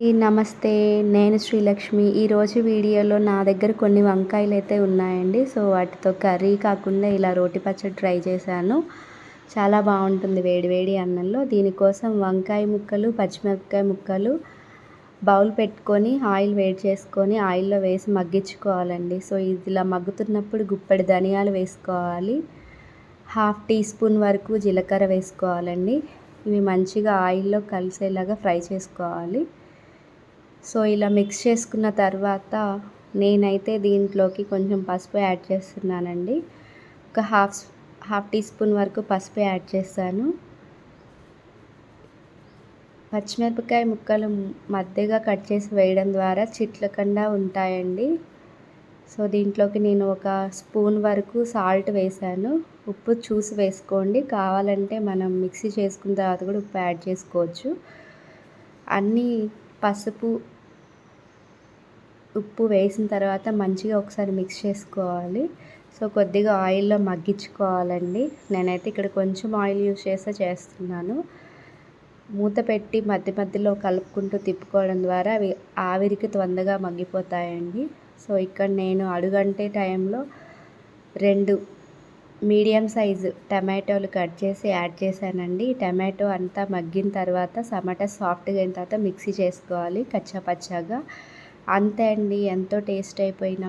నమస్తే నేను శ్రీలక్ష్మి. ఈరోజు వీడియోలో నా దగ్గర కొన్ని వంకాయలు అయితే ఉన్నాయండి. సో వాటితో కర్రీ కాకుండా ఇలా రోటి పచ్చడి ట్రై చేశాను. చాలా బాగుంటుంది వేడి వేడి అన్నంలో. దీనికోసం వంకాయ ముక్కలు పచ్చిమిరపకాయ ముక్కలు బౌల్ పెట్టుకొని ఆయిల్ వేడి చేసుకొని ఆయిల్లో వేసి మగ్గించుకోవాలండి. సో ఇది ఇలా మగ్గుతున్నప్పుడు గుప్పెడు ధనియాలు వేసుకోవాలి. హాఫ్ టీ స్పూన్ వరకు జీలకర్ర వేసుకోవాలండి. ఇవి మంచిగా ఆయిల్లో కలిసేలాగా ఫ్రై చేసుకోవాలి. సో ఇలా మిక్స్ చేసుకున్న తర్వాత నేనైతే దీంట్లోకి కొంచెం పసుపు యాడ్ చేస్తున్నానండి. ఒక హాఫ్ హాఫ్ టీ స్పూన్ వరకు పసుపు యాడ్ చేస్తాను పచ్చిమిరపకాయ ముక్కలు మధ్యగా కట్ చేసి వేయడం ద్వారా చిట్లకుండా ఉంటాయండి. సో దీంట్లోకి నేను ఒక స్పూన్ వరకు సాల్ట్ వేసాను ఉప్పు చూసి వేసుకోండి. కావాలంటే మనం మిక్సీ చేసుకున్న తర్వాత కూడా ఉప్పు యాడ్ చేసుకోవచ్చు. అన్నీ పసుపు ఉప్పు వేసిన తర్వాత మంచిగా ఒకసారి మిక్స్ చేసుకోవాలి. సో కొద్దిగా ఆయిల్లో మగ్గించుకోవాలండి. నేనైతే ఇక్కడ కొంచెం ఆయిల్ యూజ్ చేస్తే చేస్తున్నాను. మూత పెట్టి మధ్య మధ్యలో కలుపుకుంటూ తిప్పుకోవడం ద్వారా అవి ఆవిరికి తొందరగా మగ్గిపోతాయండి. సో ఇక్కడ నేను అడుగంటే టైంలో రెండు మీడియం సైజు టమాటోలు కట్ చేసి యాడ్ చేశానండి. టమాటో అంతా మగ్గిన తర్వాత టమాటా సాఫ్ట్గా అయిన తర్వాత మిక్సీ చేసుకోవాలి కచ్చాపచ్చాగా అంతే అండి ఎంతో టేస్ట్ అయిపోయిన.